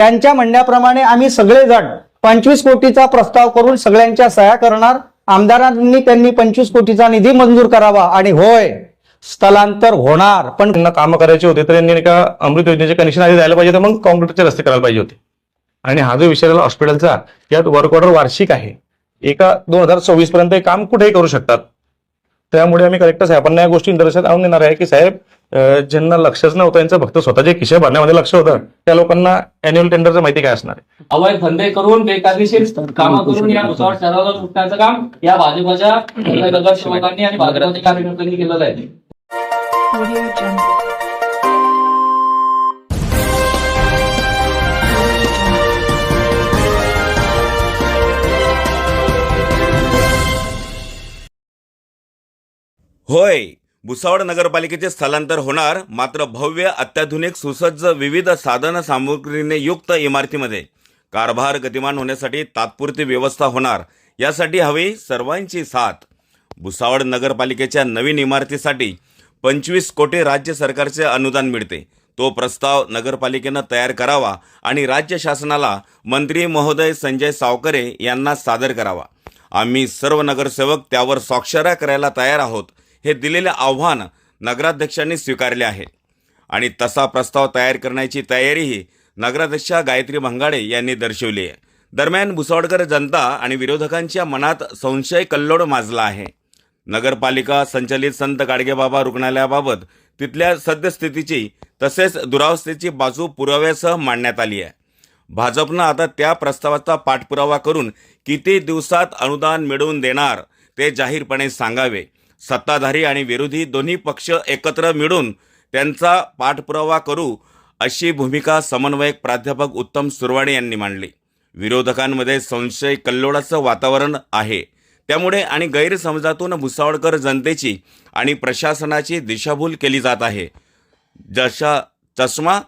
त्यांच्या म्हणण्याप्रमाणे आम्ही सगळेजण पंचवीस कोटीचा प्रस्ताव करून सगळ्यांच्या सह्या करणार. आमदारांनी त्यांनी पंचवीस कोटीचा निधी मंजूर करावा आणि होय स्थलांतर होणार. पण त्यांना कामं करायचे होते तर यांनी का अमृत योजनेचे कनेक्शन आधी द्यायला पाहिजे तर मग कॉन्क्रीटचे रस्ते करायला पाहिजे होते. आणि हा जो विषय राहिला हॉस्पिटलचा यात वर्क ऑर्डर वार्षिक आहे. एका दोन हजार सव्वीस पर्यंत हे काम कुठेही करू शकतात. त्यामुळे आम्ही कलेक्टर साहेबांना या गोष्टी निदर्शनात आणून देणार आहे की साहेब ज्यांना लक्षच नव्हतं यांचं फक्त स्वतःचे खिशे भरण्यामध्ये लक्ष होतं. त्या लोकांना अॅन्युअल टेंडरचं माहिती काय असणार आहे? अवैध धंदे करून बेकायदेशीर कामं करून या भुसावळ शहराला लुटण्याचं काम या भाजपच्या नगरसेवकांनी आणि भाजपच्या कार्यकर्त्यांनी केलेलं आहे. होय भुसावळ नगरपालिकेचे स्थलांतर होणार मात्र भव्य अत्याधुनिक सुसज्ज विविध साधन सामुग्रीने युक्त इमारतीमध्ये. कारभार गतिमान होण्यासाठी तात्पुरती व्यवस्था होणार यासाठी हवी सर्वांची साथ. भुसावळ नगरपालिकेच्या नवीन इमारतीसाठी पंचवीस कोटी राज्य सरकारचे अनुदान मिळते. तो प्रस्ताव नगरपालिकेनं तयार करावा आणि राज्य शासनाला मंत्री महोदय संजय सावकरे यांना सादर करावा. आम्ही सर्व नगरसेवक त्यावर स्वाक्षऱ्या करायला तयार आहोत. हे दिलेले आव्हान नगराध्यक्षांनी स्वीकारले आहे. आणि तसा प्रस्ताव तयार करण्याची तयारीही नगराध्यक्षा गायत्री भंगाडे यांनी दर्शवली आहे. दरम्यान भुसावळकर जनता आणि विरोधकांच्या मनात संशय कल्लोड माजला आहे. नगरपालिका संचलित संत गाडगेबाबा रुग्णालयाबाबत तिथल्या सद्यस्थितीची तसेच दुरावस्थेची बाजू पुराव्यासह मांडण्यात आली आहे. भाजपनं आता त्या प्रस्तावाचा पाठपुरावा करून किती दिवसात अनुदान मिळवून देणार ते जाहीरपणे सांगावे. सत्ताधारी आणि विरोधी दोन्ही पक्ष एकत्र मिळून त्यांचा पाठपुरावा करू अशी भूमिका समन्वयक प्राध्यापक उत्तम सुरवाणे यांनी मांडली. विरोधकांमध्ये संशय कल्लोळाचं वातावरण आहे. त्यामुळे आणि गैरसमजातून भुसावळकर जनतेची आणि प्रशासनाची दिशाभूल केली जात आहे. जशा चष्मा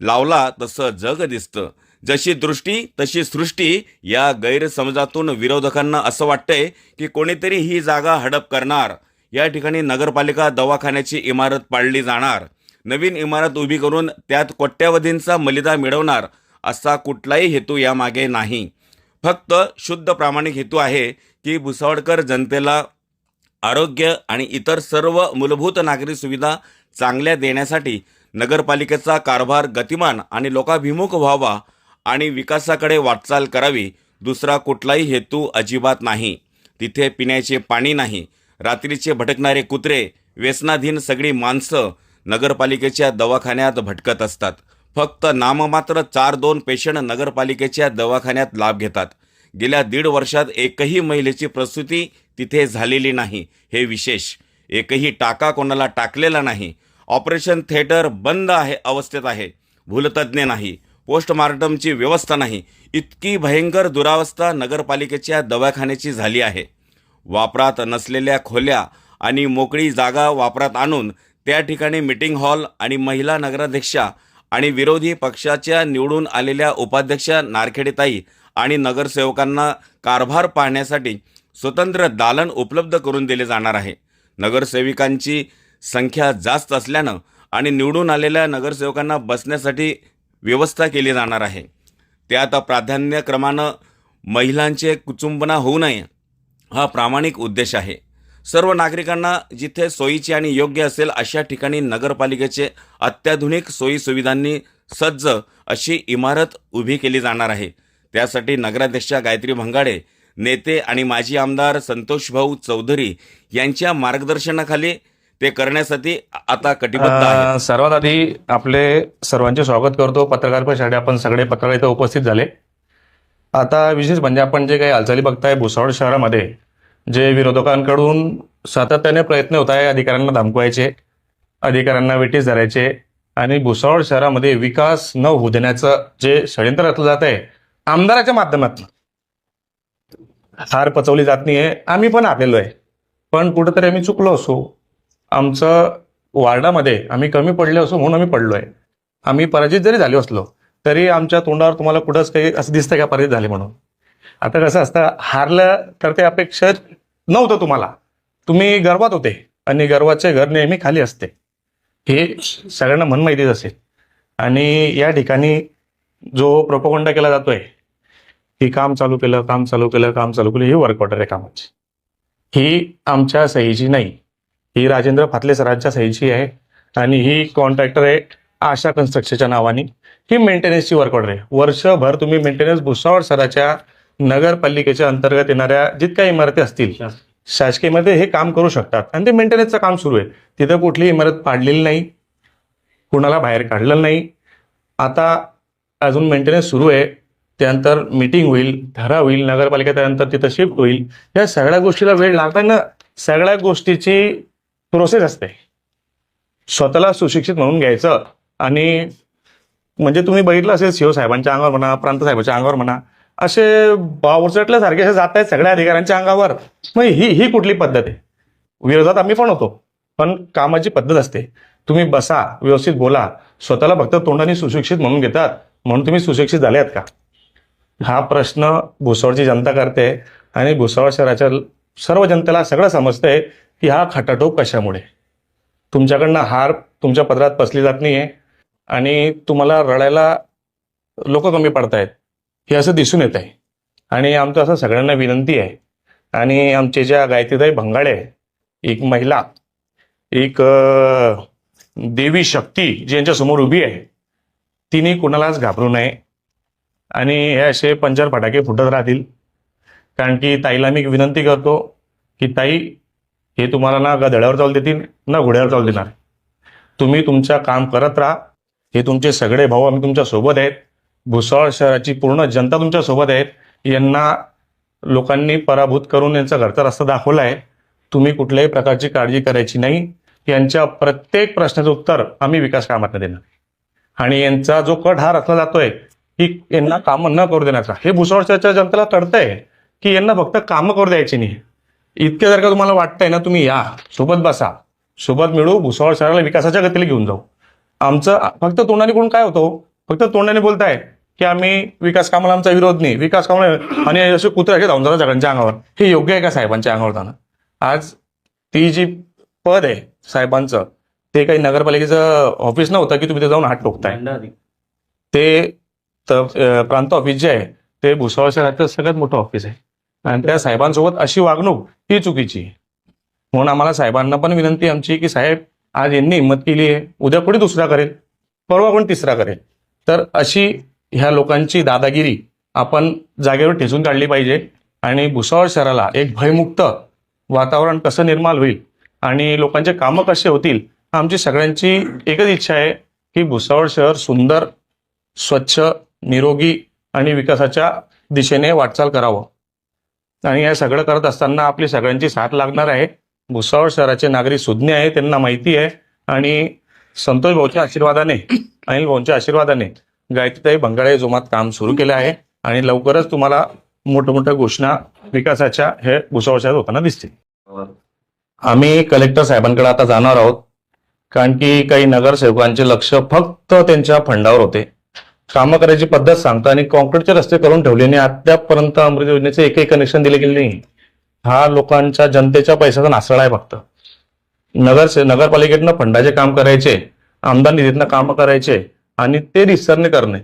लावला तसं जग दिसतं. जशी दृष्टी तशी सृष्टी या गैरसमजातून विरोधकांना असं वाटतंय की कोणीतरी ही जागा हडप करणार. या ठिकाणी नगरपालिका दवाखान्याची इमारत पाडली जाणार. नवीन इमारत उभी करून त्यात कोट्यावधींचा मलिदा मिळवणार असा कुठलाही हेतू यामागे नाही. फक्त शुद्ध प्रामाणिक हेतू आहे की भुसावळकर जनतेला आरोग्य आणि इतर सर्व मूलभूत नागरी सुविधा चांगल्या देण्यासाठी नगरपालिकेचा कारभार गतिमान आणि लोकाभिमुख व्हावा आणि विकासाकडे वाटचाल करावी दुसरा कुठलाही हेतू अजिबात नाही. तिथे पिण्याचे पाणी नाही. रात्रीचे भटकणारे कुत्रे व्यसनाधीन सगळी माणसं नगरपालिकेच्या दवाखान्यात भटकत असतात. फक्त नाममात्र चार दोन पेशंट नगरपालिकेच्या दवाखान्यात लाभ घेतात. गेल्या दीड वर्षात एकही महिलेची प्रसूती तिथे झालेली नाही. हे विशेष. एकही टाका कोणाला टाकलेला नाही. ऑपरेशन थिएटर बंद आहे अवस्थेत आहे. भूलतज्ञ नाही. पोस्टमार्टमची व्यवस्था नाही. इतकी भयंकर दुरावस्था नगरपालिकेच्या दवाखान्याची झाली आहे. वापरात नसलेल्या खोल्या आणि मोकळी जागा वापरात आणून त्या ठिकाणी मिटिंग हॉल आणि महिला नगराध्यक्षा आणि विरोधी पक्षाच्या निवडून आलेल्या उपाध्यक्षा नारखेडेताई आणि नगरसेवकांना कारभार पाहण्यासाठी स्वतंत्र दालन उपलब्ध करून दिले जाणार आहे. नगरसेविकांची संख्या जास्त असल्यानं आणि निवडून आलेल्या नगरसेवकांना बसण्यासाठी व्यवस्था केली जाणार आहे. त्यात प्राधान्यक्रमानं महिलांचे कुचुंबना होऊ नये. हा प्रामाणिक उद्देश आहे. सर्व नागरिकांना जिथे सोयीची आणि योग्य असेल अशा ठिकाणी नगरपालिकेचे अत्याधुनिक सोयी सुविधांनी सज्ज अशी इमारत उभी केली जाणार आहे. त्यासाठी नगराध्यक्षा गायत्री भंगाडे नेते आणि माजी आमदार संतोष भाऊ चौधरी यांच्या मार्गदर्शनाखाली ते करण्यासाठी आता कटिबद्ध सर्वात आधी आपले सर्वांचे स्वागत करतो. पत्रकार परिषदेसाठी आपण सगळे पत्रकार इथं उपस्थित झाले. आता विशेष म्हणजे आपण जे काही हालचाली बघताय भुसावळ शहरामध्ये जे विरोधकांकडून सातत्याने प्रयत्न होत आहे अधिकाऱ्यांना धमकवायचे अधिकाऱ्यांना वेटीस धरायचे आणि भुसावळ शहरामध्ये विकास न होऊ देण्याचं जे षडयंत्र रचलं जात आहे आमदाराच्या माध्यमातून. हार पचवली जात नाहीये आम्ही पण आलेलो आहे. पण कुठंतरी आम्ही चुकलो असो. आमचं वार्डामध्ये आम्ही कमी पडले असो म्हणून आम्ही पडलो आहे आम्ही पराजित जरी झालो असलो तरी आमच्या तोंडावर तुम्हाला कुठंच काही असं दिसतं का पराजित झाले म्हणून. आता कसं असतं हारलं तर ते अपेक्षा नव्हतं तुम्हाला. तुम्ही गर्वात होते आणि गर्वाचे घर नेहमी खाली असते. हे सगळ्यांना मन माहितीच असेल. आणि या ठिकाणी जो प्रोपोगंडा केला जातोय की काम चालू केलं काम चालू केलं काम चालू केलं ही वर्क ऑर्डर आहे कामाची. ही आमच्या सहीची नाही. ही राजेंद्र फातले सरांच्या सहीची आहे. आणि ही कॉन्ट्रॅक्टर आहे आशा कन्स्ट्रक्शनच्या नावाने. ही मेंटेनन्सची वर्क ऑर्डर आहे. वर्षभर तुम्ही मेंटेनन्स भुसावळ सराच्या नगरपालिकेच्या अंतर्गत येणाऱ्या जितक्या इमारती असतील शासकीयमध्ये हे काम करू शकतात. आणि ते मेंटेनन्सचं काम सुरू आहे. तिथं कुठली इमारत पाडलेली नाही. कुणाला बाहेर काढलेलं नाही. आता अजून मेंटेनन्स सुरू आहे. त्यानंतर मीटिंग होईल ठराव होईल नगरपालिका त्यानंतर तिथं शिफ्ट होईल. या सगळ्या गोष्टीला वेळ लागताना सगळ्या गोष्टीची प्रोसेस असते. स्वतःला सुशिक्षित म्हणून घ्यायचं. आणि म्हणजे तुम्ही बघितलं असेल सीओ साहेबांच्या अंगावर म्हणा प्रांत साहेबांच्या अंगावर म्हणा असे बावरचटल्यासारखे असे जात आहेत सगळ्या अधिकाऱ्यांच्या अंगावर. मग ही ही कुठली पद्धत आहे? विरोधात आम्ही पण होतो पण कामाची पद्धत असते. तुम्ही बसा व्यवस्थित बोला स्वतःला फक्त तोंडाने सुशिक्षित म्हणून घेतात म्हणून तुम्ही सुशिक्षित झाले आहेत का? हा प्रश्न भुसावळची जनता करते आणि भुसावळ शहराच्या सर्व जनतेला सगळं समजतंय की हा खटाटोप कशामुळे? तुमच्याकडनं हार तुमच्या पदरात पसली जात नाही आहे आणि तुम्हाला रडायला लोक कमी पडतायत. हे असं दिसून येत आहे आणि आमचं असं सगळ्यांना विनंती आहे. आणि आमचे ज्या गायत्रीताई भंगाळे आहे, एक महिला एक देवी शक्ती जी यांच्यासमोर उभी आहे तिने कुणालाच घाबरू नये. आणि हे असे पंचर फटाके फुटत राहतील. कारण की ताईला मी विनंती करतो की ताई हे तुम्हाला ना गधड्यावर चालू देतील ना घोड्यावर चालू देणार. तुम्ही तुमचं काम करत राहा. हे तुमचे सगळे भाऊ आम्ही तुमच्यासोबत आहेत. भुसावळ शहराची पूर्ण जनता तुमच्यासोबत आहेत. यांना लोकांनी पराभूत करून यांचा घरचा रस्ता दाखवला आहे. तुम्ही कुठल्याही प्रकारची काळजी करायची नाही. यांच्या प्रत्येक प्रश्नाचं उत्तर आम्ही विकास कामात देणार. आणि यांचा जो कट हा रचला जातोय की यांना कामं न करू देण्याचा. हे भुसावळ शहराच्या जनतेला कळतंय की यांना फक्त कामं करू द्यायची नाही. इतके जर का तुम्हाला वाटतंय ना तुम्ही या. सोबत बसा. सोबत मिळू भुसावळ शहराला विकासाच्या गतीला घेऊन जाऊ. आमचं फक्त तोंडाने कोण काय होतो फक्त तोंडाने बोलताय की आम्ही विकास कामाला आमचा विरोध नाही. विकास कामाला आणि असे कुत्रे धावून जातात सगळ्यांच्या अंगावर. हे योग्य आहे का साहेबांच्या अंगावर जाणं? आज ती जी पद आहे साहेबांचं ते काही नगरपालिकेचं ऑफिस नव्हतं की तुम्ही ते जाऊन हात टोकताय ते प्रांत ऑफिस जे आहे ते भुसावळ शहराचं सगळ्यात मोठं ऑफिस आहे. आणि त्या साहेबांसोबत अशी वागणूक ही चुकीची. म्हणून आम्हाला साहेबांना पण विनंती आमची की साहेब आज यांनी हिंमत केली आहे. उद्या कोणी दुसरा करेल? परवा कोणी तिसरा करेल? तर अशी ह्या लोकांची दादागिरी आपण जागेवर ठेचून काढली पाहिजे. आणि भुसावळ शहराला एक भयमुक्त वातावरण कसं निर्माण होईल आणि लोकांचे कामं कसे होतील आमची सगळ्यांची एकच इच्छा आहे की भुसावळ शहर सुंदर स्वच्छ निरोगी आणि विकासाच्या दिशेने वाटचाल करावं. आणि हे सगळं करत असताना आपली सगळ्यांची साथ लागणार आहे. भुसावळ शहराचे नागरिक सुज्ञ आहे त्यांना माहिती आहे. आणि संतोष भाऊच्या आशीर्वादाने अनिल भाऊंच्या आशीर्वादाने गायत्रीताई बंगाळे जोमात काम सुरू केलं आहे. आणि लवकरच तुम्हाला मोठ्या मोठ्या घोषणा विकासाच्या हे भुसावळ शहरात होताना दिसतील. आम्ही कलेक्टर साहेबांकडे आता जाणार आहोत. कारण की काही नगरसेवकांचे लक्ष फक्त त्यांच्या फंडावर होते. कामं करायची पद्धत सांगतो आणि कॉन्क्रीटचे रस्ते करून ठेवले आणि अद्यापपर्यंत अमृत योजनेचे एकही कनेक्शन दिले गेले नाही. हा लोकांच्या जनतेच्या पैशाचा नासळा आहे फक्त. नगर नगरपालिकेतनं फंडाचे काम करायचे आमदार निधीतनं कामं करायचे आणि ते रिसरने करणे.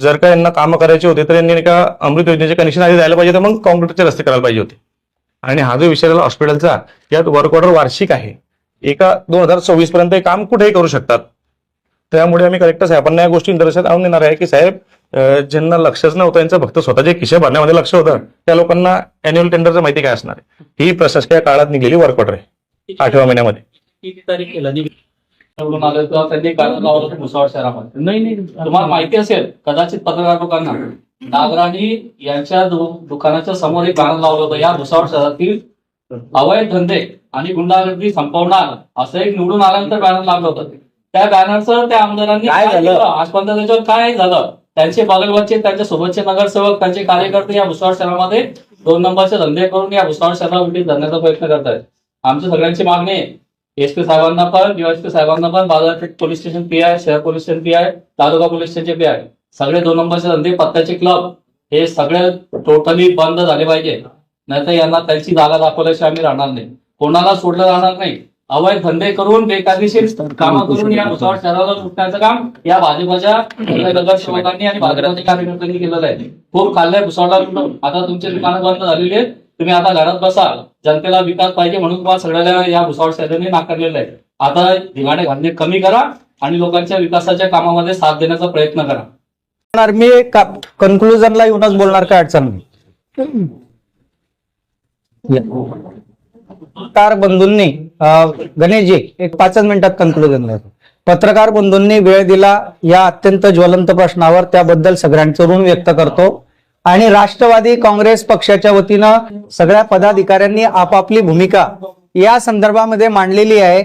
जर का यांना कामं करायचे होते तर यांनी का अमृत योजनेचे कनेक्शन आधी द्यायला पाहिजे तर मग कॉन्क्रीटचे रस्ते करायला पाहिजे होते. आणि हा जो विषय झाला हॉस्पिटलचा यात वर्क ऑर्डर वार्षिक आहे. एका दोन हजार सव्वीस पर्यंत हे काम कुठेही करू शकतात. त्यामुळे आम्ही कलेक्टर साहेबांना या गोष्टी निदर्शनात आणून देणार आहे की साहेब ज्यांना लक्षच नव्हतं यांचं फक्त स्वतःचे खिशे भरण्यामध्ये लक्ष होतं. त्या लोकांना अॅन्युअल टेंडरचं माहिती काय असणार आहे? ही प्रशासकीय काळात निघलेली वर्क ऑर्डर आहे आठव्या महिन्यामध्ये. किती तारीख केलं निवडून आलं तर त्यांनी बॅनर लावलं होतं भुसावळ शहरामध्ये? नाही नाही. तुम्हाला माहिती असेल कदाचित पत्रकार लोकांना नागराणी यांच्या दुकानाच्या समोर एक बॅनर लावलं होतं या भुसावळ शहरातील अवैध धंदे आणि गुंडागर्दी संपवणार असं एक निवडून आल्यानंतर बॅनर लागलं होतं. त्या बॅनरचं त्या आमदारांनी काय झालं? आजपर्यंत त्याच्यावर काय झालं? त्यांचे बगलवरचे त्यांच्या सोबतचे नगरसेवक त्यांचे कार्यकर्ते या भुसावळ शहरामध्ये दोन नंबरचे धंदे करून या भुसावळ शहराला धरण्याचा प्रयत्न करतायत. आमच्या सगळ्यांची मागणी एस एसपी साहेबांना पण डीवायसपी साहेबांना पण बाजारपेठ पोलीस स्टेशन पी आय शहर पोलीस स्टेशन पी आय तालुका पोलीस स्टेशनचे पी आय सगळे दोन नंबरचे धंदे पत्त्याचे क्लब हे सगळे टोटली बंद झाले पाहिजे. नाहीतर यांना त्यांची जागा दाखवल्याशिवाय आम्ही राहणार नाही. कोणाला सोडलं जाणार नाही. अवैध धंदे करून बेकायदेशीर कामं करून या भुसावळ शहराला लुटण्याचं काम या भाजपच्या नगरसेवकांनी आणि भाजपच्या कार्यकर्त्यांनी केलेलं आहे. खूप खाल्लंय भुसावळला लुटून. आता तुमचे दुकानं बंद झालेली आहेत. तुम्ही आता घरात बसा जनतेला विकास पाहिजे म्हणून तुम्हाला सगळ्याला या भुसावळ शहराने नाकारलेलं आहे. आता धिंगाणे घालणे कमी करा आणि लोकांच्या विकासाच्या कामामध्ये साथ देण्याचा प्रयत्न करा. मी कन्क्लुजनला येऊनच बोलणार काय अडचण? पत्रकार बंधूंनी गणेशजी एक पाचच मिनिटात कन्क्लुजन पत्रकार बंधूंनी वेळ दिला या अत्यंत ज्वलंत प्रश्नावर त्याबद्दल सगळ्यांचं ऋण व्यक्त करतो. आणि राष्ट्रवादी काँग्रेस पक्षाच्या वतीनं सगळ्या पदाधिकाऱ्यांनी आपापली भूमिका या संदर्भामध्ये मांडलेली आहे.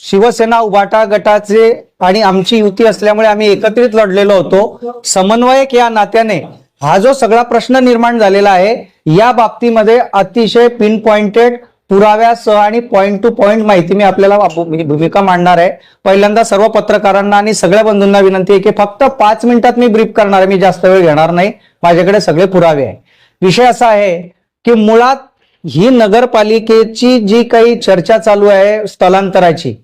शिवसेना उभाटा गटाचे आणि आमची युती असल्यामुळे आम्ही एकत्रित लढलेलो होतो. समन्वयक या नात्याने हा जो सगळा प्रश्न निर्माण झालेला आहे या बाबतीमध्ये अतिशय पिन पॉइंटेड पुराव्यासह आणि पॉईंट टू पॉईंट माहिती मी आपल्याला भूमिका मांडणार आहे. पहिल्यांदा सर्व पत्रकारांना आणि सगळ्या बंधूंना विनंती आहे की फक्त पाच मिनिटात मी ब्रीफ करणार आहे मी जास्त वेळ घेणार नाही. माझ्याकडे सगळे पुरावे आहे. विषय असा आहे की मुळात ही नगरपालिकेची जी काही चर्चा चालू आहे स्थलांतराची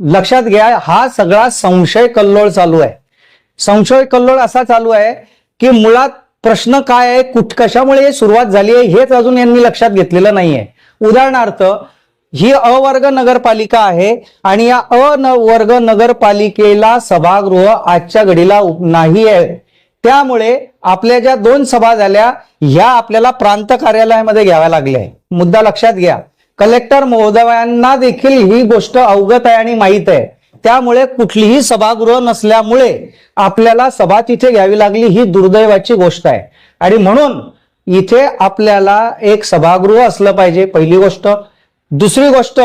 लक्षात घ्या हा सगळा संशय कल्लोळ चालू आहे. संशय कल्लोळ असा चालू आहे की मुळात प्रश्न काय आहे कुठ कशामुळे सुरुवात झाली आहे हेच अजून यांनी लक्षात घेतलेलं नाहीये. उदाहरणार्थ ही अवर्ग नगरपालिका आहे आणि या अवर्ग नगरपालिकेला सभागृह आजच्या घडीला नाही आहे. त्यामुळे आपल्या ज्या दोन सभा झाल्या ह्या आपल्याला प्रांत कार्यालयामध्ये घ्याव्या लागल्या आहे मुद्दा लक्षात घ्या. कलेक्टर महोदयांना देखील ही गोष्ट अवगत आहे आणि माहीत आहे. त्यामुळे कुठलीही सभागृह नसल्यामुळे आपल्याला सभा तिथे घ्यावी लागली ही दुर्दैवाची गोष्ट आहे. आणि म्हणून इथे आपल्याला एक सभागृह असलं पाहिजे पहिली गोष्ट. दुसरी गोष्ट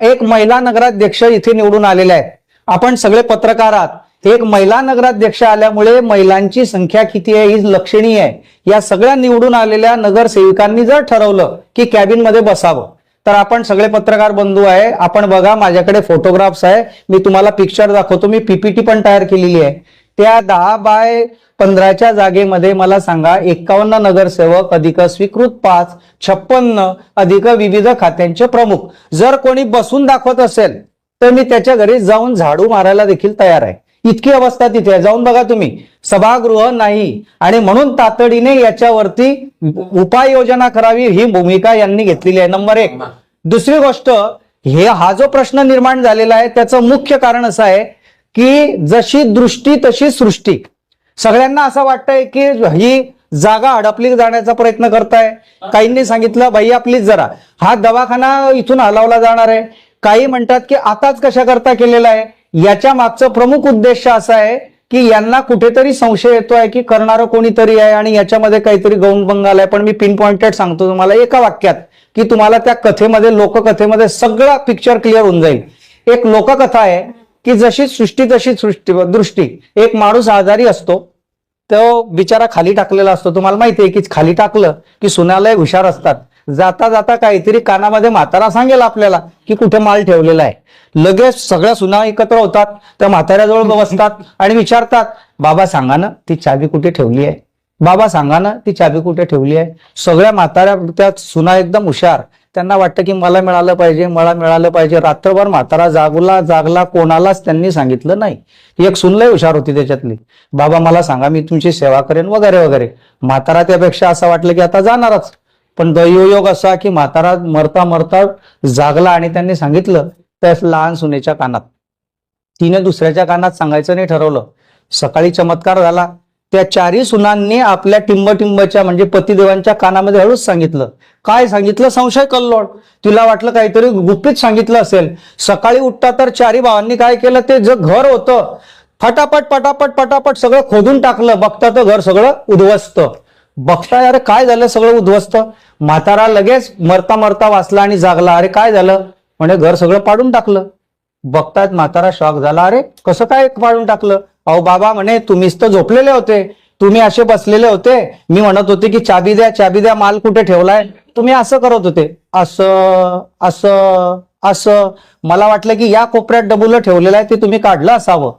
एक महिला नगराध्यक्ष इथे निवडून आलेले आहेत. आपण सगळे पत्रकार आहात. एक महिला नगराध्यक्ष आल्यामुळे महिलांची संख्या किती आहे ही लक्षणीय आहे. या सगळ्या निवडून आलेल्या नगरसेविकांनी जर ठरवलं की कॅबिनमध्ये बसावं तर आपण सगळे पत्रकार बंधू आहे. आपण बघा माझ्याकडे फोटोग्राफ्स आहे. मी तुम्हाला पिक्चर दाखवतो. मी पीपीटी पण तयार केलेली आहे. त्या दहा बाय पंधराच्या जागेमध्ये मला सांगा एकावन्न नगरसेवक अधिक स्वीकृत पाच छप्पन्न अधिक विविध खात्यांचे प्रमुख. जर कोणी बसून दाखवत असेल तर मी त्याच्या घरी जाऊन झाडू मारायला देखील तयार आहे. इतकी अवस्था तिथे जाऊन बघा तुम्ही. सभागृह नाही. आणि म्हणून तातडीने याच्यावरती उपाययोजना करावी ही भूमिका यांनी घेतलेली आहे. नंबर एक. दुसरी गोष्ट हे हा जो प्रश्न निर्माण झालेला आहे त्याचं मुख्य कारण असं आहे की जशी दृष्टी तशी सृष्टी. सगळ्यांना असं वाटतंय की ही जागा हडपली जाण्याचा प्रयत्न करताय. काहींनी सांगितलं बाई आपलीच जरा. हा दवाखाना इथून हलवला जाणार आहे. काही म्हणतात की आताच कशा करता केलेला आहे. याच्या मागचं प्रमुख उद्देश असा आहे की यांना कुठेतरी संशय येतो आहे की करणारं कोणीतरी आहे आणि याच्यामध्ये काहीतरी गौंड बंगाल आहे. पण मी पिन पॉइंटेड सांगतो तुम्हाला एका वाक्यात की तुम्हाला त्या कथेमध्ये लोककथेमध्ये सगळा पिक्चर क्लिअर होऊन जाईल. एक लोककथा आहे की जशी सृष्टी तशी सृष्टी दृष्टी. एक माणूस आजारी असतो तो बिचारा खाली टाकलेला असतो. तुम्हाला माहिती आहे की खाली टाकलं की सुनालय हुशार असतात. जाता जाता काहीतरी कानामध्ये म्हातारा सांगेल आपल्याला की कुठे माल ठेवलेला आहे. लगेच सगळ्या सुना एकत्र होतात त्या म्हाताऱ्याजवळ बसतात आणि विचारतात बाबा सांगा ना ती चावी कुठे ठेवली आहे? बाबा सांगा ना ती चावी कुठे ठेवली आहे? सगळ्या म्हाताऱ्या त्या सुना एकदम हुशार. त्यांना वाटतं की मला मिळालं पाहिजे मला मिळालं पाहिजे. रात्रभर म्हातारा जागला जागला कोणालाच त्यांनी सांगितलं नाही. एक सुनलंय हुशार होती त्याच्यातली. बाबा मला सांगा मी तुमची सेवा करेन वगैरे वगैरे. म्हातारा त्यापेक्षा असं वाटलं की आता जाणारच. पण दैवयोग असा की म्हातारा मरता मरता जागला आणि त्यांनी सांगितलं त्या लहान सुनेच्या कानात. तिने दुसऱ्याच्या कानात सांगायचं नाही ठरवलं. सकाळी चमत्कार झाला. त्या चारही सुनांनी आपल्या टिंबटिंबच्या म्हणजे पतिदेवांच्या कानामध्ये हळूच सांगितलं. काय सांगितलं? संशय कल्लोळ. तिला वाटलं काहीतरी गुप्पीत सांगितलं असेल. सकाळी उठता तर चारी भावांनी काय केलं? ते जे घर होतं फटाफट पटापट पटापट सगळं खोदून टाकलं. बघता तर घर सगळं उद्ध्वस्त. बघताय अरे काय झालं सगळं उद्ध्वस्त? म्हातारा लगेच मरता मरता वाचला आणि जागला. अरे काय झालं? म्हणे घर सगळं पाडून टाकलं. बघतायत म्हातारा शॉक झाला. अरे कसं काय पाडून टाकलं? अहो बाबा म्हणे तुम्हीच तर झोपलेले होते. तुम्ही असे बसलेले होते. मी म्हणत होते की चाबी द्या चाबी द्या माल कुठे ठेवलाय? तुम्ही असं करत होते. असं असं असं. मला वाटलं की या कोपऱ्यात डबुलं ठेवलेलं आहे ते तुम्ही काढलं असावं.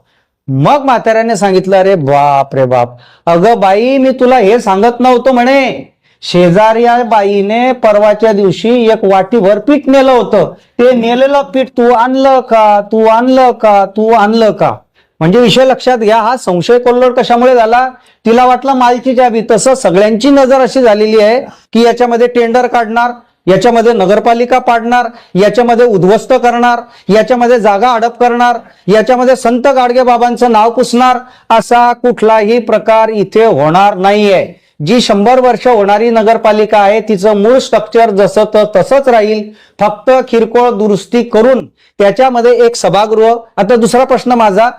मग म्हाताऱ्याने सांगितलं अरे बाप रे बाप. अगं बाई मी तुला हे सांगत नव्हतो म्हणे. शेजारी बाईने परवाच्या दिवशी एक वाटीभर पीठ नेलं होतं. ते नेलेलं पीठ तू आणलं का? तू आणलं का? तू आणलं का? म्हणजे विषय लक्षात घ्या हा संशय कोल्लोड कशामुळे झाला? तिला वाटलं मालची चाबी तसं सगळ्यांची नजर अशी झालेली आहे की याच्यामध्ये टेंडर काढणार. याच्यामध्ये नगरपालिका पाडणार याच्यामध्ये उद्ध्वस्त करणार याच्यामध्ये जागा अडप करणार याच्यामध्ये संत गाडगे बाबांचं नाव पुसणार असा कुठलाही प्रकार इथे होणार नाहीये. जी शंभर वर्ष होणारी नगरपालिका आहे तिचं मूळ स्ट्रक्चर जसं तर तसंच राहील. फक्त किरकोळ दुरुस्ती करून त्याच्यामध्ये एक सभागृह. आता दुसरा प्रश्न माझा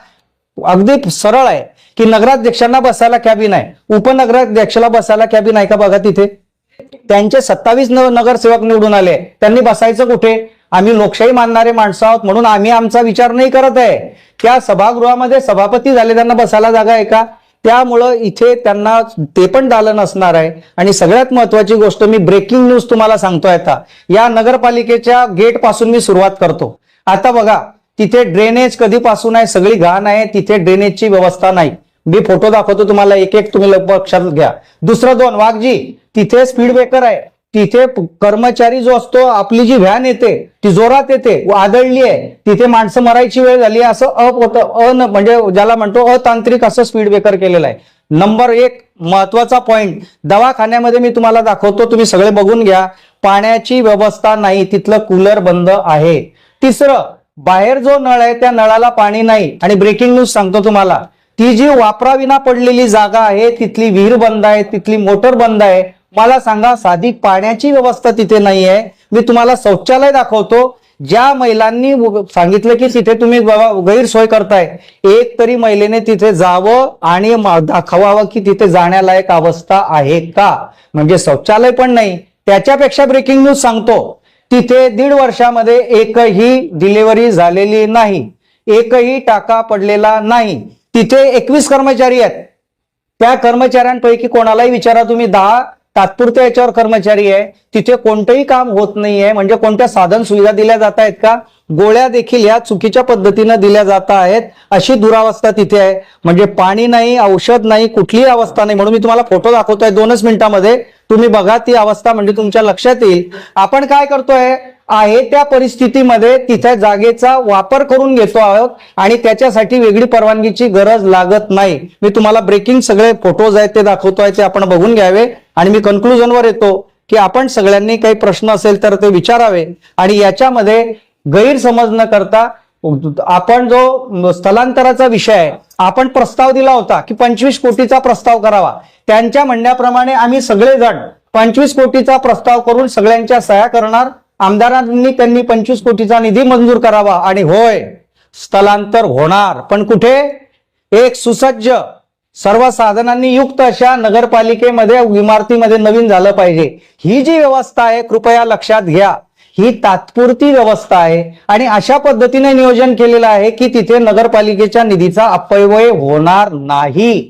अगदी सरळ आहे की नगराध्यक्षांना बसायला कॅबिन आहे. उपनगराध्यक्षाला बसायला कॅबिन आहे का बघा तिथे? त्यांचे सत्तावीस नगरसेवक निवडून आले. त्यांनी बसायचं कुठे? आम्ही लोकशाही मानणारे माणसं आहोत म्हणून आम्ही आमचा विचार नाही करत आहे. त्या सभागृहामध्ये सभापती झाले त्यांना बसायला जागा आहे का? त्यामुळं इथे त्यांना ते पण दालन असणार आहे. आणि सगळ्यात महत्वाची गोष्ट मी ब्रेकिंग न्यूज तुम्हाला सांगतोय आता. या नगरपालिकेच्या गेटपासून मी सुरुवात करतो. आता बघा तिथे ड्रेनेज कधीपासून आहे? सगळी घाण आहे तिथे ड्रेनेजची व्यवस्था नाही. मी फोटो दाखवतो तुम्हाला एक एक तुम्ही लक्षात घ्या. दुसरं दोन वाघजी तिथे स्पीड ब्रेकर आहे. तिथे कर्मचारी जो असतो आपली जी व्हॅन येते ती जोरात येते व आदळली आहे. तिथे माणसं मरायची वेळ झाली असं अप अन म्हणजे ज्याला म्हणतो अतांत्रिक असं स्पीड ब्रेकर केलेलं आहे. नंबर एक महत्त्वाचा पॉइंट दवाखान्यामध्ये मी तुम्हाला दाखवतो तुम्ही सगळे बघून घ्या. पाण्याची व्यवस्था नाही तिथलं कूलर बंद आहे. तिसरं बाहेर जो नळ आहे त्या नळाला पाणी नाही. आणि ब्रेकिंग न्यूज सांगतो तुम्हाला. ती जी वापराविना पडलेली जागा आहे तिथली विहीर बंद आहे तिथली मोटर बंद आहे मला सांगा साधी पाण्याची व्यवस्था तिथे नाही आहे. मी तुम्हाला शौचालय दाखवतो. ज्या महिलांनी सांगितलं की तिथे तुम्ही बाबा गैरसोय करताय एक तरी महिलेने तिथे जावं आणि दाखवावं की तिथे जाण्यालायक अवस्था आहे का? म्हणजे शौचालय पण नाही. त्याच्यापेक्षा ब्रेकिंग न्यूज सांगतो. तिथे दीड वर्षामध्ये एकही डिलिव्हरी झालेली नाही. एकही टाका पडलेला नाही. तिथे एकवीस कर्मचारी आहेत. त्या कर्मचाऱ्यांपैकी कोणालाही विचारा तुम्ही दहा तात्पुरत्या याच्यावर कर्मचारी आहे. तिथे कोणतंही काम होत नाहीये. म्हणजे कोणत्या साधन सुविधा दिल्या जात आहेत का? गोळ्या देखील या चुकीच्या पद्धतीनं दिल्या जात आहेत. अशी दुरावस्था तिथे आहे. म्हणजे पाणी नाही औषध नाही कुठलीही अवस्था नाही. म्हणून मी तुम्हाला फोटो दाखवतोय दोनच मिनिटामध्ये. तुम्ही बघा ती अवस्था म्हणजे तुमच्या लक्षात येईल. आपण काय करतोय? आहे त्या परिस्थितीमध्ये तिथे जागेचा वापर करून घेतो आहोत आणि त्याच्यासाठी वेगळी परवानगीची गरज लागत नाही. मी तुम्हाला ब्रेकिंग सगळे फोटोज आहेत ते दाखवतो आहे ते आपण बघून घ्यावे. आणि मी कन्क्लुजनवर येतो की आपण सगळ्यांनी काही प्रश्न असेल तर ते विचारावे. आणि याच्यामध्ये गैरसमज न करता आपण जो स्थलांतराचा विषय आहे आपण प्रस्ताव दिला होता की पंचवीस कोटीचा प्रस्ताव करावा. त्यांच्या म्हणण्याप्रमाणे आम्ही सगळेजण पंचवीस कोटीचा प्रस्ताव करून सगळ्यांच्या सह्या करणार. आमदारांनी त्यांनी पंचवीस कोटीचा निधी मंजूर करावा आणि होय स्थलांतर होणार. पण कुठे? एक सुसज्ज सर्व साधनांनी युक्त अशा नगरपालिकेमध्ये इमारतीमध्ये नवीन झालं पाहिजे. ही जी व्यवस्था आहे कृपया लक्षात घ्या. ही तात्पुरती व्यवस्था आहे आणि अशा पद्धतीने नियोजन केलेलं आहे की तिथे नगरपालिकेच्या निधीचा अपव्यय होणार नाही.